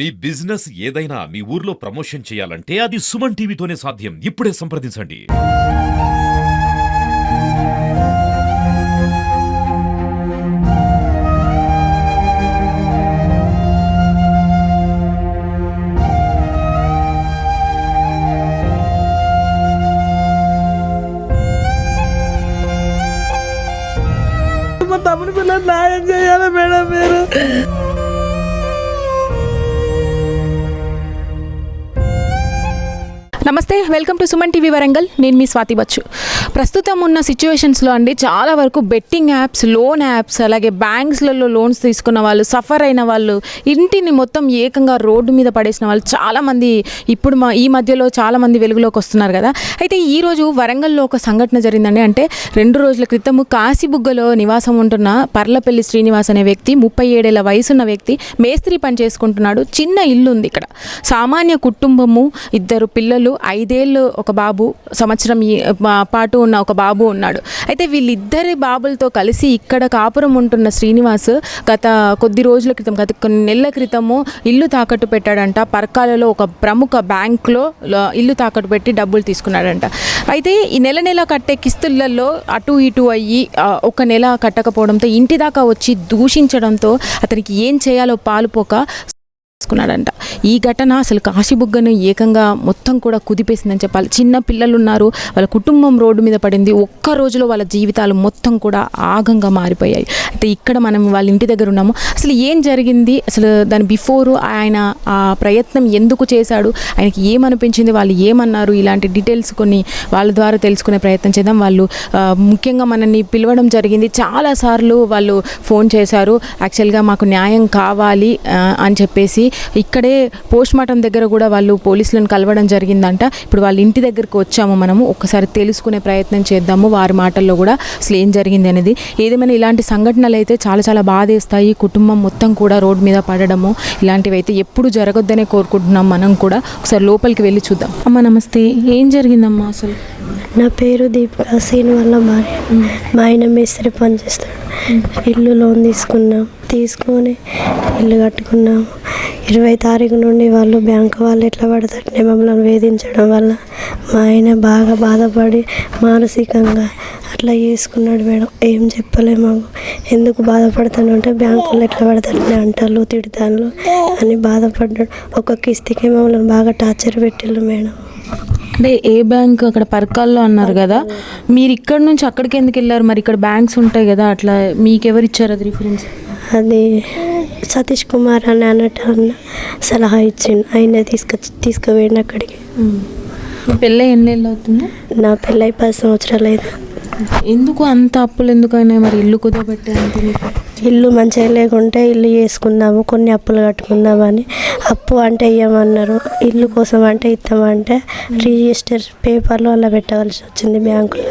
మీ business ఏదైనా మీ ఊర్లో promotion చేయాలంటే అది సుమన్ టీవీతోనే సాధ్యం. ఇప్పుడే సంప్రదించండి. మా పిల్లలు న్యాయం చేయాలి మేడం మీరు. నమస్తే welcome to Suman TV Warangal. నేను మీ స్వాతి బచ్చు. ప్రస్తుతం ఉన్న సిచ్యువేషన్స్లో అండి చాలా వరకు బెట్టింగ్ యాప్స్ లోన్ యాప్స్ అలాగే బ్యాంక్స్లలో లోన్స్ తీసుకున్న వాళ్ళు సఫర్ అయిన వాళ్ళు ఇంటిని మొత్తం ఏకంగా రోడ్డు మీద పడేసిన వాళ్ళు చాలామంది ఇప్పుడు మా ఈ మధ్యలో చాలామంది వెలుగులోకి వస్తున్నారు కదా. అయితే ఈరోజు వరంగల్లో ఒక సంఘటన జరిగిందండి. అంటే రెండు రోజుల క్రితం కాశీబుగ్గలో నివాసం ఉంటున్న పర్లపల్లి శ్రీనివాస్ అనే వ్యక్తి ముప్పై ఏడేళ్ళ వయసున్న వ్యక్తి మేస్త్రి పని చేసుకుంటున్నాడు. చిన్న ఇల్లు ఉంది ఇక్కడ. సామాన్య కుటుంబము ఇద్దరు పిల్లలు ఐదేళ్ళు ఒక బాబు సంవత్సరం పాటు ఉన్న ఒక బాబు ఉన్నాడు. అయితే వీళ్ళిద్దరి బాబులతో కలిసి ఇక్కడ కాపురం ఉంటున్న శ్రీనివాస్ గత కొద్ది రోజుల క్రితం గత కొన్ని నెలల క్రితము ఇల్లు తాకట్టు పెట్టాడంట. పర్కాలలో ఒక ప్రముఖ బ్యాంకులో ఇల్లు తాకట్టు పెట్టి డబ్బులు తీసుకున్నాడంట. అయితే ఈ నెల నెల కట్టే కిస్తులలో అటు ఇటు అయ్యి ఒక నెల కట్టకపోవడంతో ఇంటి దాకా వచ్చి దూషించడంతో అతనికి ఏం చేయాలో పాలుపోక చేసుకున్నాడంట. ఈ ఘటన అసలు కాశీబుగ్గను ఏకంగా మొత్తం కూడా కుదిపేసిందని చెప్పాలి. చిన్న పిల్లలు ఉన్నారు వాళ్ళ కుటుంబం రోడ్డు మీద పడింది. ఒక్క రోజులో వాళ్ళ జీవితాలు మొత్తం కూడా ఆగంగా మారిపోయాయి. లేకపోతే ఇక్కడ మనం వాళ్ళ ఇంటి దగ్గర ఉన్నాము అసలు ఏం జరిగింది? అసలు దాని బిఫోర్ ఆయన ఆ ప్రయత్నం ఎందుకు చేశాడు? ఆయనకి ఏమనిపించింది వాళ్ళు ఏమన్నారు? ఇలాంటి డీటెయిల్స్ కొన్ని వాళ్ళ ద్వారా తెలుసుకునే ప్రయత్నం చేద్దాం. వాళ్ళు ముఖ్యంగా మనల్ని పిలవడం జరిగింది. చాలాసార్లు వాళ్ళు ఫోన్ చేశారు. యాక్చువల్గా మాకు న్యాయం కావాలి అని చెప్పేసి ఇక్కడే పోస్ట్ మార్టం దగ్గర కూడా వాళ్ళు పోలీసులను కలవడం జరిగిందంట. ఇప్పుడు వాళ్ళ ఇంటి దగ్గరకు వచ్చాము మనము. ఒకసారి తెలుసుకునే ప్రయత్నం చేద్దాము. వారి మాటల్లో కూడా అసలు ఏం జరిగింది అనేది. ఏదేమైనా ఇలాంటి సంఘటనలు అయితే చాలా చాలా బాధేస్తాయి. కుటుంబం మొత్తం కూడా రోడ్డు మీద పడడము ఇలాంటివి అయితే ఎప్పుడు జరగొద్దనే కోరుకుంటున్నాం మనం కూడా. ఒకసారి లోపలికి వెళ్ళి చూద్దాం. అమ్మ నమస్తే. ఏం జరిగిందమ్మా అసలు? నా పేరు దీపిక సీన్ వల్ల భార్య. మా ఆయన మేస్త్రి పని చేస్తాడు. ఇల్లు లోన్ తీసుకున్నాం. తీసుకొని ఇల్లు కట్టుకున్నాం. ఇరవై తారీఖు నుండి వాళ్ళు బ్యాంకు వాళ్ళు ఎట్లా పడతారని మమ్మల్ని వేధించడం వల్ల మా ఆయన బాగా బాధపడి మానసికంగా అట్లా చేసుకున్నాడు మేడం. ఏం చెప్పలే మాకు. ఎందుకు బాధపడతాను అంటే బ్యాంకులో ఎట్లా పడతారని అంటారు తిడతాను అని బాధపడ్డాడు. ఒక కిస్తీకి మమ్మల్ని బాగా టార్చర్ పెట్టిళ్ళు మేడం. అంటే ఏ బ్యాంక్ అక్కడ పర్కాల్లో అన్నారు కదా మీరు ఇక్కడ నుంచి అక్కడికి ఎందుకు వెళ్ళారు? మరి ఇక్కడ బ్యాంక్స్ ఉంటాయి కదా అట్లా మీకు ఎవరు ఇచ్చారు అది రిఫరెన్స్ అది సతీష్ కుమార్ అని అన్నట్టు అన్న సలహా ఇచ్చిండు. ఆయన తీసుకొచ్చి తీసుకుపోయిండు అక్కడికి. పెళ్ళి ఎన్ని ఏళ్ళు అవుతుంది? నా పెళ్ళై పది సంవత్సరాలు అయింది. ఎందుకు అంత అప్పులు ఎందుకు అయినాయి మరి ఇల్లు కుదబెట్టే అంటే మీకు ఇల్లు మంచిగా లేకుంటే ఇల్లు చేసుకుందాము కొన్ని అప్పులు కట్టుకుందామని అప్పు అంటే ఇవ్వమన్నారు ఇల్లు కోసం అంటే ఇస్తామంటే రిజిస్టర్ పేపర్లో అలా పెట్టవలసి వచ్చింది బ్యాంకులో.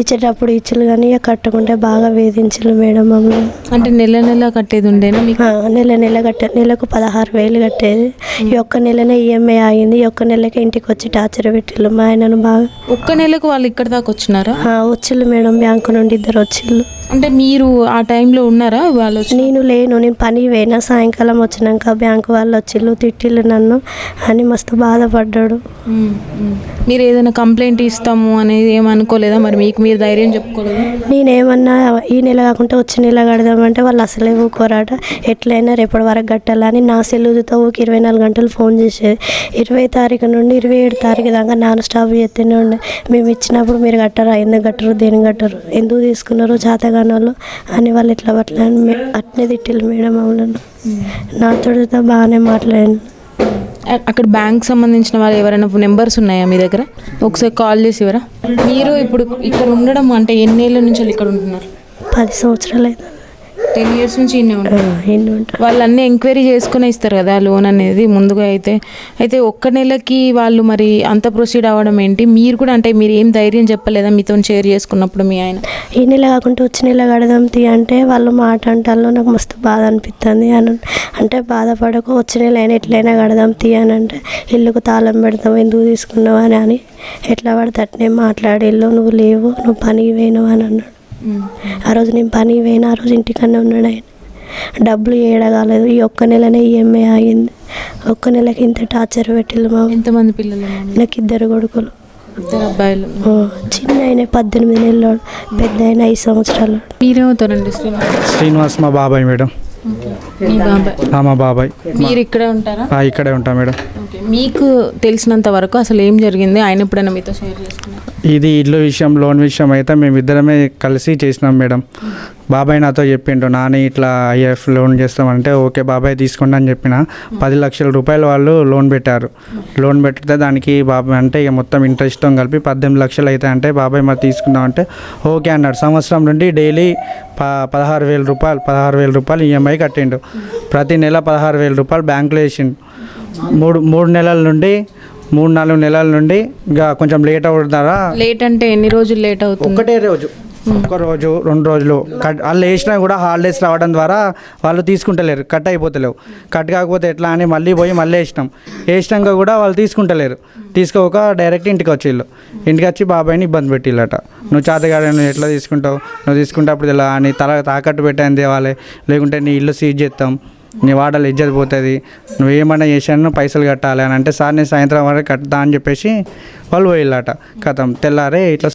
ఇచ్చేటప్పుడు ఇచ్చులు కానీ ఇక కట్టకుంటే బాగా వేధించలు మేడం మమ్మల్ని. అంటే నెల నెల కట్టేది ఉండేనా నెల నెల కట్టే నెలకు పదహారు వేలు కట్టేది. ఈ ఒక్క నెలనే ఈఎంఐ ఆగింది. ఈ ఒక్క నెలకి ఇంటికి వచ్చి టార్చర్ పెట్టిళ్ళు. మా ఆయనను బాగా ఒక్క నెలకు వాళ్ళు ఇక్కడ దాకా వచ్చినారా? వచ్చిళ్ళు మేడం. బ్యాంకు నుండి ఇద్దరు వచ్చిళ్ళు. అంటే మీరు ఆ టైంలో ఉన్నారా? వాళ్ళు నేను లేను. నేను పని పోయినా సాయంకాలం వచ్చినాక బ్యాంకు వాళ్ళు వచ్చిళ్ళు తిట్టిళ్ళు నన్ను అని మస్తు బాధపడ్డాడు. మీరు ఏదైనా కంప్లైంట్ ఇస్తాము అనేది ఏమనుకోలేదా? మరి మీకు మీరు ధైర్యం చెప్పుకోలేదా? నేనేమన్నా ఈ నెల కాకుండా వచ్చే నెల కడదామంటే వాళ్ళు అసలే ఊకోరాట. ఎట్లయినా రేపటి వరకు కట్టాలని నా సెల్లుతో ఊకి ఇరవై నాలుగు గంటలు ఫోన్ చేసేది. ఇరవై తారీఖు నుండి ఇరవై ఏడు తారీఖు దాకా నాన్న స్టాప్ చేస్తూనే ఉండే. మేము ఇచ్చినప్పుడు మీరు కట్టరా? ఎందుకు కట్టరు? దేని కట్టరు? ఎందుకు తీసుకున్నారు? చేతగానోళ్ళు అని వాళ్ళు ఇట్లా అట్లా అట్నే తిట్టిల్లు మేడం మమ్మల్ని నాతో బాగానే మాట్లాడాను. అక్కడ బ్యాంక్ సంబంధించిన వాళ్ళు ఎవరైనా నెంబర్స్ ఉన్నాయా మీ దగ్గర? ఒకసారి కాల్ చేసి ఇవ్వరా? మీరు ఇప్పుడు ఇక్కడ ఉండడం అంటే ఎన్నేళ్ళ నుంచి ఇక్కడ ఉంటున్నారు? పది సంవత్సరాలు అయింది టెన్ ఇయర్స్ నుంచి ఇన్నే ఉంటారు వాళ్ళు అన్నీ ఎంక్వైరీ చేసుకునే ఇస్తారు కదా లోన్ అనేది ముందుగా అయితే. అయితే ఒక్క నెలకి వాళ్ళు మరి అంత ప్రొసీడ్ అవ్వడం ఏంటి? మీరు కూడా అంటే మీరు ఏం ధైర్యం చెప్పలేదా మీతో షేర్ చేసుకున్నప్పుడు మీ ఆయన? ఈ నెల కాకుండా వచ్చి నెల కడదాం తీ అంటే వాళ్ళు మాట అంటారు నాకు మస్తు బాధ అనిపిస్తుంది అని. అంటే బాధపడకు వచ్చి నెల అయినా ఎట్లయినా కడదాం తీ అని అంటే ఇల్లుకు తాళం పెడతాం ఎందుకు తీసుకున్నావు అని అని. ఎట్లా పడితే అట్నే మాట్లాడి ఇల్లు నువ్వు లేవు నువ్వు పనికి పోయినావు అని అన్నాడు. ఆ రోజు నేను పనికి పోయినా ఆ రోజు ఇంటికన్నా ఉన్నాడు ఆయన. డబ్బులు ఏడగాలేదు ఈ ఒక్క నెలనే ఈఎంఐ ఆగింది. ఒక్క నెలకి ఇంత టార్చర్ పెట్టిల్లు మా ఎంతమంది పిల్లలు? నాకు ఇద్దరు కొడుకులు. ఇద్దరు అబ్బాయిలు. చిన్న ఆయన పద్దెనిమిది నెలలు పెద్ద ఆయన ఐదు సంవత్సరాలు. మీరేమవుతారండి శ్రీనివాస్. శ్రీనివాస్ మా బాబాయ్ మేడం. మీ బాబాయ్. ఆ, మా బాబాయ్. మీరు ఇక్కడే ఉంటారా? ఆ, ఇక్కడే ఉంటాం మేడం. ఓకే మీకు తెలిసినంత వరకు అసలు ఏం జరిగింది? ఆయన ఎప్పుడైనా మీతో షేర్ చేసుకున్నారు? ఇది ఇల్లు విషయం లోన్ విషయం అయితే మేము ఇద్దరమే కలిసి చేసినాం మేడం. బాబాయ్ నాతో చెప్పిండు నాని ఇట్లా ఐఎఫ్ లోన్ చేస్తామంటే ఓకే బాబాయ్ తీసుకోండి అని చెప్పిన. పది లక్షల రూపాయలు వాళ్ళు లోన్ పెట్టారు. లోన్ పెడితే దానికి బాబాయ్ అంటే ఇక మొత్తం ఇంట్రెస్ట్తో కలిపి పద్దెనిమిది లక్షలు అయితే అంటే బాబాయ్ మరి తీసుకుందాం అంటే ఓకే అన్నాడు. సంవత్సరం నుండి డైలీ ప పదహారు వేల రూపాయలు పదహారు వేల రూపాయలు ఈఎంఐ కట్టిండు. ప్రతి నెల పదహారు వేల రూపాయలు బ్యాంకులో వేసిండు. మూడు మూడు నెలల నుండి మూడు నాలుగు నెలల నుండి ఇంకా కొంచెం లేట్ అవుతారా లేట్ అంటే ఎన్ని రోజులు లేట్ అవుతుంది? ఒకటే రోజు. ఒక రోజు రెండు రోజులు కట్ వాళ్ళు వేసినా కూడా హాలిడేస్ రావడం ద్వారా వాళ్ళు తీసుకుంటలేరు కట్ అయిపోతలేవు. కట్ కాకపోతే ఎట్లా అని మళ్ళీ పోయి మళ్ళీ వేసినాం. వేసినాక కూడా వాళ్ళు తీసుకుంటలేరు. తీసుకోక డైరెక్ట్ ఇంటికి వచ్చిళ్ళు. ఇంటికి వచ్చి బాబాయ్ని ఇబ్బంది పెట్టిల్లట నువ్వు చేతగాడ నువ్వు ఎట్లా తీసుకుంటావు? నువ్వు తీసుకుంటే అప్పుడు ఇలా అని తల తాకట్టు పెట్టాను తేవాలి లేకుంటే నీ ఇల్లు సీజ్ చేస్తాం నీ వాడలు ఇజ్జత్ పోతుంది. నువ్వు ఏమన్నా చేశాను పైసలు కట్టాలి అని అంటే సార్ నేను సాయంత్రం వరకు కట్టదా అని చెప్పేసి వాళ్ళు పోయిల్లట కథం. తెల్లారే ఇట్లా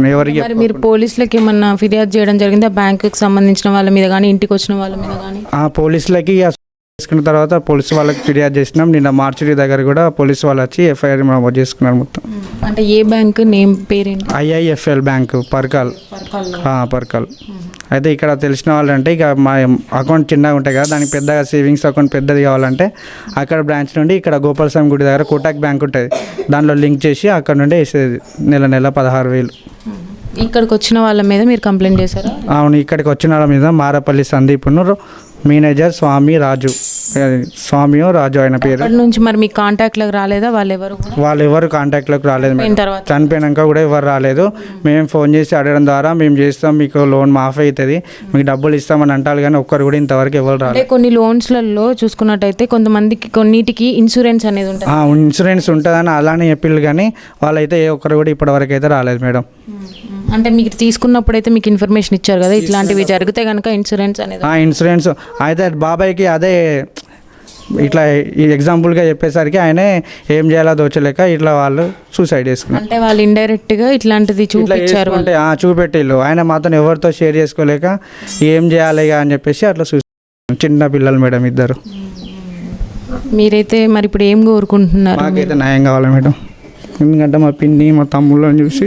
మరి మీరు పోలీసులకి ఏమన్నా ఫిర్యాదు చేయడం జరిగింది? ఆ బ్యాంకుకి సంబంధించిన వాళ్ళ మీద కానీ ఇంటికి వచ్చిన వాళ్ళ మీద కానీ ఆ పోలీసులకి చేసుకున్న తర్వాత పోలీసు వాళ్ళకి ఫిర్యాదు చేసినాం. నిన్న మార్చురీ దగ్గర కూడా పోలీసు వాళ్ళు వచ్చి ఎఫ్ఐఆర్ నమోదు చేసుకున్నారు మొత్తం. అంటే ఏ బ్యాంక్ నేమ్ పేరేంటి? IIFL bank Parkal. ఆ, పర్కాల్. అయితే ఇక్కడ తెలిసిన వాళ్ళు అంటే ఇక మా అకౌంట్ చిన్నగా ఉంటాయి కదా దానికి పెద్దగా సేవింగ్స్ అకౌంట్ పెద్దది కావాలంటే అక్కడ బ్రాంచ్ నుండి ఇక్కడ గోపాలస్వామి గుడి దగ్గర కోటాక్ బ్యాంక్ ఉంటుంది. దాంట్లో లింక్ చేసి అక్కడ నుండి వేసేది నెల నెల పదహారు వేలు. ఇక్కడికి వచ్చిన వాళ్ళ మీద మీరు కంప్లైంట్ చేశారా? అవును ఇక్కడికి వచ్చిన వాళ్ళ మీద మారపల్లి సందీప్ను మేనేజర్ స్వామి రాజు అది స్వామియో రాజు ఆయన పేరు. అప్పటి నుంచి మరి మీ కాంటాక్ట్లోకి రాలేదా? వాళ్ళు ఎవరు కూడా? వాళ్ళు ఎవరు కాంటాక్ట్లోకి రాలేదు మేడం. పోయిన తర్వాత. చనిపోయినాక కూడా ఎవరు రాలేదు. మేము ఫోన్ చేసి అడగడం ద్వారా మేము చేస్తాం మీకు లోన్ మాఫ్ అవుతుంది మీకు డబ్బులు ఇస్తామని అంటారు కానీ ఒక్కరు కూడా ఇంతవరకు ఎవరు అంటే రాలేదు కొన్ని లోన్స్లలో చూసుకున్నట్టయితే కొంతమందికి కొన్నిటికి ఇన్సూరెన్స్ అనేది ఉంటుంది. ఆ, ఇన్సూరెన్స్ ఉంటుందని అలానే చెప్పిళ్ళు కానీ వాళ్ళైతే ఏ ఒక్కరు కూడా ఇప్పటివరకు అయితే రాలేదు మేడం. అంటే మీకు తీసుకున్నప్పుడు అయితే మీకు ఇన్ఫర్మేషన్ ఇచ్చారు కదా ఇట్లాంటివి జరిగితే కనుక ఇన్సూరెన్స్ అనేది ఆ ఇన్సూరెన్స్ అయితే బాబాయ్కి అదే ఇట్లా ఈ ఎగ్జాంపుల్గా చెప్పేసరికి ఆయనే ఏం చేయాలో దోచలేక ఇట్లా వాళ్ళు సూసైడ్ చేసుకున్నారు. అంటే వాళ్ళు ఇండైరెక్ట్గా ఇట్లాంటిది ఇట్లా చూపించారు ఆ, చూపెట్టిళ్ళు ఆయన మాతో ఎవరితో షేర్ చేసుకోలేక ఏం చేయాలి ఇక అని చెప్పేసి అట్లా చూసి చిన్న పిల్లలు మేడం ఇద్దరు. మీరైతే మరి ఇప్పుడు ఏం కోరుకుంటున్నారు? మాకైతే న్యాయం కావాలి మేడం. ఎందుకంటే మా పిన్ని మా తమ్ముళ్ళని చూసి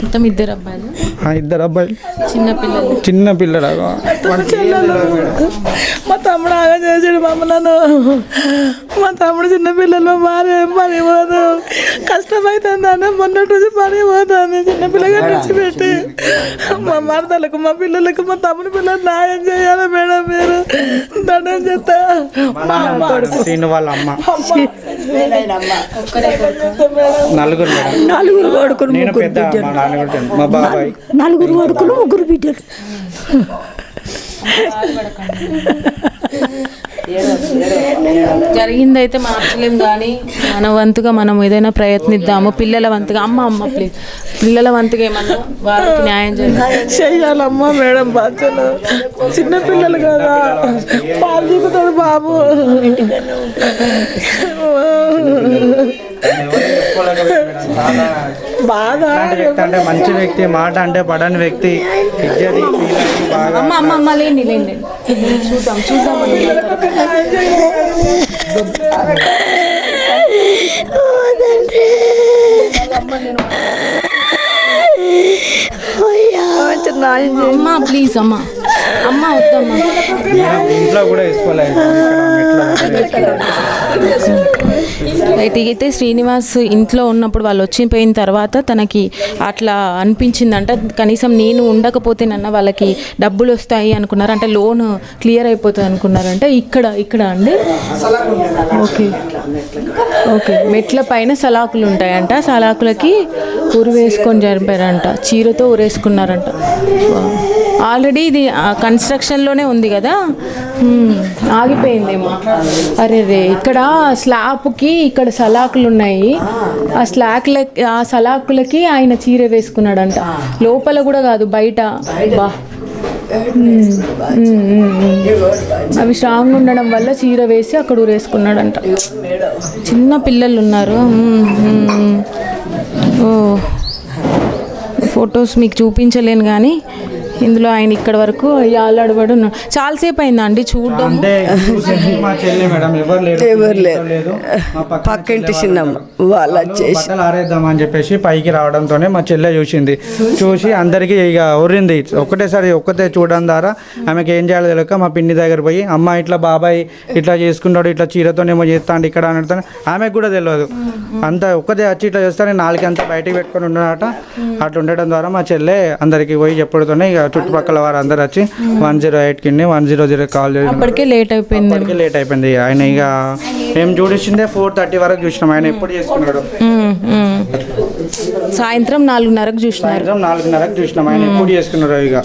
మొత్తం ఇద్దరు అబ్బాయిలు. ఆ ఇద్దరు అబ్బాయిలు. చిన్న పిల్లలు. చిన్న పిల్లడు మా తమ్ముడు ఆగా చేసాడు మా అమ్మ నన్ను. మా తమ్ముడు చిన్న పిల్లలు మా భార్య ఏం పని పోదు. కష్టమైతుంది అన్న మొన్నటి రోజు పని పోతుంది. చిన్న పిల్లగా పెట్టి మా మరదలకు మా పిల్లలకు మా తమ్ముడు పిల్లలు న్యాయం చేయాలి మేడం మీరు. దండం చెప్తా సీను వాళ్ళ అమ్మ. నలుగురు మేడం. నలుగురు పెద్ద మా బాబాయ్. నలుగురు కొడుకులు ముగ్గురు బిడ్డలు. జరిగింది అయితే మార్చలేం కానీ మన వంతుగా మనం ఏదైనా ప్రయత్నిద్దాము పిల్లల వంతుగా అమ్మ అమ్మ ప్లీజ్ పిల్లల వంతుగా ఏమన్నా వాళ్ళకి న్యాయం చేయాలి చెయ్యాలమ్మా మేడం బాధ్యత చిన్న పిల్లలు కదా. పాలు చూపుతాడు బాబు. బాధ. వ్యక్తి అంటే మంచి వ్యక్తి మాట అంటే పడని వ్యక్తి ఇజ్జతి ఫీలింగ్ బాగా అమ్మ అమ్మ అమ్మ లేండి లేండి. చూద్దాం చూద్దాం అమ్మ ప్లీజ్ అమ్మ. అమ్మ వద్దమ్మా. ఇంట్లో కూడా అయితే శ్రీనివాస్ ఇంట్లో ఉన్నప్పుడు వాళ్ళు వచ్చిపోయిన తర్వాత తనకి అట్లా అనిపించిందంట. కనీసం నేను ఉండకపోతే నన్న వాళ్ళకి డబ్బులు వస్తాయి అనుకున్నారు. అంటే లోన్ క్లియర్ అయిపోతుంది అనుకున్నారంటే. ఇక్కడ ఇక్కడ అండి? ఓకే. ఓకే. మెట్ల పైన సలాకులు ఉంటాయంట. సలాకులకి ఉరి వేసుకొని జరిపారంట. చీరతో ఉరేసుకున్నారంట ఆల్రెడీ ఇది కన్స్ట్రక్షన్లోనే ఉంది కదా? ఆగిపోయిందేమో. అరే రే ఇక్కడ స్లాబ్కి ఇక్కడ సలాకులు ఉన్నాయి ఆ స్లాక్ల ఆ సలాకులకి ఆయన చీర వేసుకున్నాడంట. లోపల కూడా కాదు బయట. బా. అవి స్ట్రాంగ్ ఉండడం వల్ల చీర వేసి అక్కడ ఊరేసుకున్నాడంట. చిన్న పిల్లలు ఉన్నారు ఓ. ఫొటోస్ మీకు చూపించలేను కానీ ఇందులో ఆయన ఇక్కడ వరకు ఆలాడబడి ఉన్నాడు చాలాసేపు అయిందా అండి చూడడం అంటే చూసేసి మా చెల్లి మేడం ఎవరు లేరు ఎవరు లేరు. లేదు. మా పక్కన పక్కింటి చిన్నమ్మ వాళ్ళు వచ్చేసి ఆరేద్దామని చెప్పేసి పైకి రావడంతోనే మా చెల్లె చూసింది. చూసి అందరికి ఇక ఉర్రింది ఒకటేసారి ఒక్కతే చూడడం ద్వారా ఆమెకి ఏం చేయాలో తెలియక మా పిన్ని దగ్గర పోయి అమ్మ ఇట్లా బాబాయ్ ఇట్లా చేసుకున్నాడు ఇట్లా చీరతోనేమో చేస్తాడు ఇక్కడ అని ఆమెకు కూడా తెలియదు. అంత ఒక్కతే వచ్చి ఇట్లా చేస్తానే నాలుగు అంతా బయటికి పెట్టుకొని ఉన్నాడట అట్లా ఉండడం ద్వారా మా చెల్లె అందరికి పోయి చెప్పడంతోనే ఇక చుట్టుపక్కల వారు అందరు వచ్చి వన్ జీరో ఎయిట్ కింద వన్ జీరో జీరో కాల్ చేసి అప్పటికే లేట్ అయిపోయింది. అప్పటికే లేట్ అయిపోయింది. ఆయన ఇక మేము చూడించిందే ఫోర్ థర్టీ వరకు చూసినాం. ఆయన ఎప్పుడు చేసుకున్నాడు. సాయంత్రం నాలుగున్నరకు చూసినారు. సాయంత్రం నాలుగున్నరకు చూసినాం. ఆయన ఎప్పుడు చేసుకున్నాడు ఇక.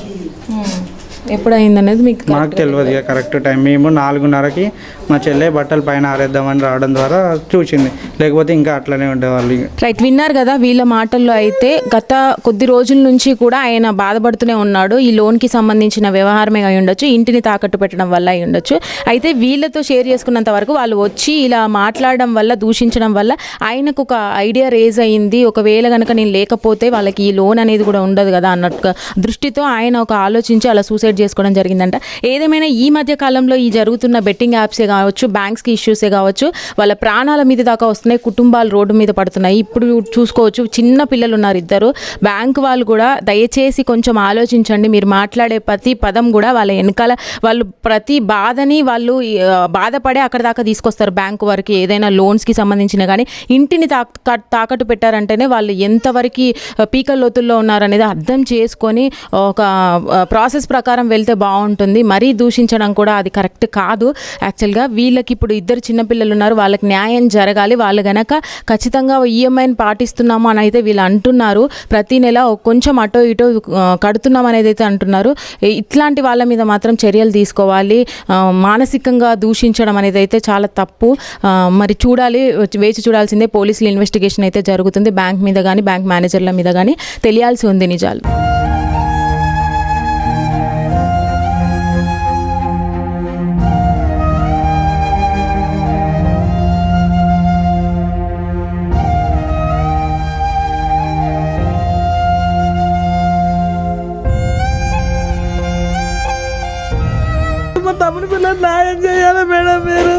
ఎప్పుడు అయింది అనేది మీకు మాకు తెలియదు ఇక కరెక్ట్ టైం మేము నాలుగున్నరకి మా చెల్లె బట్టలు పైన ఆరేద్దామని రావడం ద్వారా చూసింది. లేకపోతే ఇంకా అట్లనే ఉండేవాళ్ళు రైట్ విన్నారు కదా వీళ్ళ మాటల్లో అయితే గత కొద్ది రోజుల నుంచి కూడా ఆయన బాధపడుతూనే ఉన్నాడు. ఈ లోన్కి సంబంధించిన వ్యవహారమే అయి ఉండొచ్చు ఇంటిని తాకట్టు పెట్టడం వల్ల అయి ఉండొచ్చు. అయితే వీళ్ళతో షేర్ చేసుకున్నంత వరకు వాళ్ళు వచ్చి ఇలా మాట్లాడడం వల్ల దూషించడం వల్ల ఆయనకు ఒక ఐడియా రేజ్ అయ్యింది ఒకవేళ కనుక నేను లేకపోతే వాళ్ళకి ఈ లోన్ అనేది కూడా ఉండదు కదా అన్నట్టుగా దృష్టితో ఆయన ఒక ఆలోచించి అలా సూసైడ్ చేసుకోవడం జరిగిందంట. ఏదేమైనా ఈ మధ్య కాలంలో ఈ జరుగుతున్న బెట్టింగ్ యాప్సే కావచ్చు బ్యాంక్స్కి ఇష్యూసే కావచ్చు వాళ్ళ ప్రాణాల మీద దాకా వస్తున్నాయి కుటుంబాలు రోడ్డు మీద పడుతున్నాయి. ఇప్పుడు చూసుకోవచ్చు చిన్న పిల్లలు ఉన్నారు ఇద్దరు. బ్యాంక్ వాళ్ళు కూడా దయచేసి కొంచెం ఆలోచించండి. మీరు మాట్లాడే ప్రతి పదం కూడా వాళ్ళ వెనకాల వాళ్ళు ప్రతి బాధని వాళ్ళు బాధపడే అక్కడ దాకా తీసుకొస్తారు. బ్యాంకు వరకు ఏదైనా లోన్స్కి సంబంధించిన కానీ ఇంటిని తాక తాకట్టు పెట్టారంటేనే వాళ్ళు ఎంతవరకు పీకల లోతుల్లో ఉన్నారనేది అర్థం చేసుకొని ఒక ప్రాసెస్ ప్రకారం వెళ్తే బాగుంటుంది. మరీ దూషించడం కూడా అది కరెక్ట్ కాదు. యాక్చువల్గా వీళ్ళకి ఇప్పుడు ఇద్దరు చిన్నపిల్లలు ఉన్నారు. వాళ్ళకి న్యాయం జరగాలి. వాళ్ళు గనక ఖచ్చితంగా ఈఎంఐని పాటిస్తున్నాము అని అయితే వీళ్ళు అంటున్నారు. ప్రతి నెల ఒక కొంచెం అటో ఇటో కడుతున్నాం అనేది అయితే అంటున్నారు. ఇట్లాంటి వాళ్ళ మీద మాత్రం చర్యలు తీసుకోవాలి. మానసికంగా దూషించడం అనేది అయితే చాలా తప్పు. మరి చూడాలి వేచి చూడాల్సిందే. పోలీసులు ఇన్వెస్టిగేషన్ అయితే జరుగుతుంది. బ్యాంక్ మీద కానీ బ్యాంక్ మేనేజర్ల మీద కానీ తెలియాల్సి ఉంది నిజాలు. मेरे